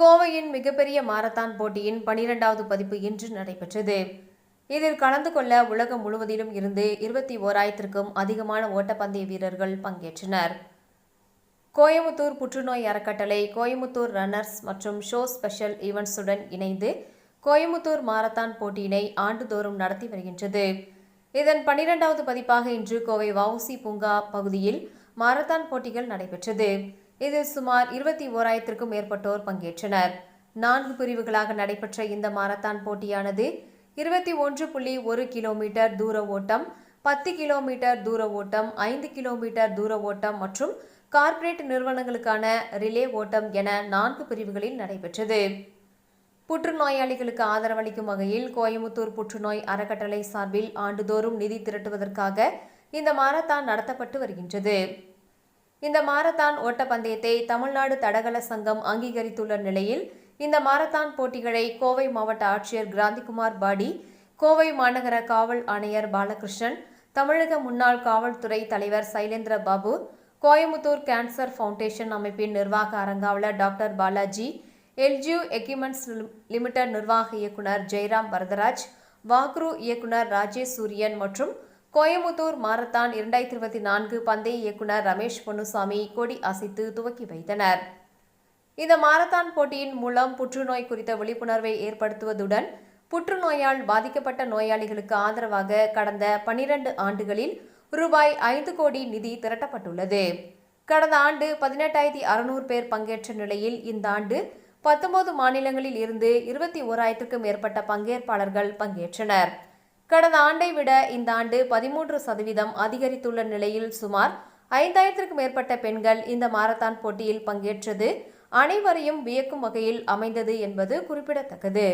கோவையின் மிகப்பெரிய மாரத்தான் போட்டியின் பனிரெண்டாவது பதிப்பு இன்று நடைபெற்றது. இதில் கலந்து கொள்ள உலகம் முழுவதிலும் இருந்து இருபத்தி ஓராயிரத்திற்கும் அதிகமான ஓட்டப்பந்தய வீரர்கள் பங்கேற்றனர். கோயமுத்தூர் புற்றுநோய் அறக்கட்டளை கோயமுத்தூர் ரன்னர்ஸ் மற்றும் ஷோ ஸ்பெஷல் ஈவெண்ட்ஸுடன் இணைந்து கோயமுத்தூர் மாரத்தான் போட்டியினை ஆண்டுதோறும் நடத்தி வருகின்றது. இதன் பனிரெண்டாவது பதிப்பாக இன்று கோவை வவுசி பூங்கா பகுதியில் மாரத்தான் போட்டிகள் நடைபெற்றது. இதில் சுமார் இருபத்தி ஓராயிரத்திற்கும் மேற்பட்டோர் பங்கேற்றனர். நான்கு பிரிவுகளாக நடைபெற்ற இந்த மாரத்தான் போட்டியானது இருபத்தி ஒன்று புள்ளி ஒரு கிலோமீட்டர் தூர ஓட்டம் பத்து கிலோமீட்டர் தூர ஓட்டம் ஐந்து கிலோமீட்டர் தூர ஓட்டம் மற்றும் கார்ப்பரேட் நிறுவனங்களுக்கான ரிலே ஓட்டம் என நான்கு பிரிவுகளில் நடைபெற்றது. புற்றுநோயாளிகளுக்கு ஆதரவளிக்கும் வகையில் கோயமுத்தூர் புற்றுநோய் அறக்கட்டளை சார்பில் ஆண்டுதோறும் நிதி திரட்டுவதற்காக இந்த மாரத்தான் நடத்தப்பட்டு வருகின்றது. இந்த மாரத்தான் ஓட்டப்பந்தயத்தை தமிழ்நாடு தடகள சங்கம் அங்கீகரித்துள்ள நிலையில் இந்த மாரத்தான் போட்டிகளை கோவை மாவட்ட ஆட்சியர் கிராந்திகுமார் பாடி கோவை மாநகர காவல் ஆணையர் பாலகிருஷ்ணன் தமிழக முன்னாள் காவல்துறை தலைவர் சைலேந்திர பாபு கோயமுத்தூர் கேன்சர் ஃபவுண்டேஷன் அமைப்பின் நிர்வாக அரங்காவலர் doctor Balaji ELGi equipments limited நிர்வாக இயக்குனர் ஜெயராம் வரதராஜ் வாக்ரு இயக்குனர் ராஜேஷ் சூரியன் மற்றும் கோயமுத்தூர் மாரத்தான் இரண்டாயிரத்தி இருபத்தி நான்கு பந்தய இயக்குனர் ரமேஷ் பொன்னுசாமி கொடி அசைத்து துவக்கி வைத்தனர். இந்த மாரத்தான் போட்டியின் மூலம் புற்றுநோய் குறித்த விழிப்புணர்வை ஏற்படுத்துவதுடன் புற்றுநோயால் பாதிக்கப்பட்ட நோயாளிகளுக்கு ஆதரவாக கடந்த பனிரெண்டு ஆண்டுகளில் ரூபாய் ஐந்து கோடி நிதி திரட்டப்பட்டுள்ளது. கடந்த ஆண்டு பதினெட்டாயிரத்தி அறுநூறு பேர் பங்கேற்ற நிலையில் இந்த ஆண்டு பத்தொன்பது மாநிலங்களில் இருந்து இருபத்தி ஓராயிரத்திற்கும் மேற்பட்ட பங்கேற்பாளர்கள் பங்கேற்றனர். கடந்த ஆண்டை விட இந்த ஆண்டு பதிமூன்று சதவீதம் அதிகரித்துள்ள நிலையில் சுமார் ஐந்தாயிரத்திற்கும் மேற்பட்ட பெண்கள் இந்த மாரத்தான் போட்டியில் பங்கேற்றது. அனைவரையும் வியக்கும் வகையில் அமைந்தது என்பது குறிப்பிடத்தக்கது.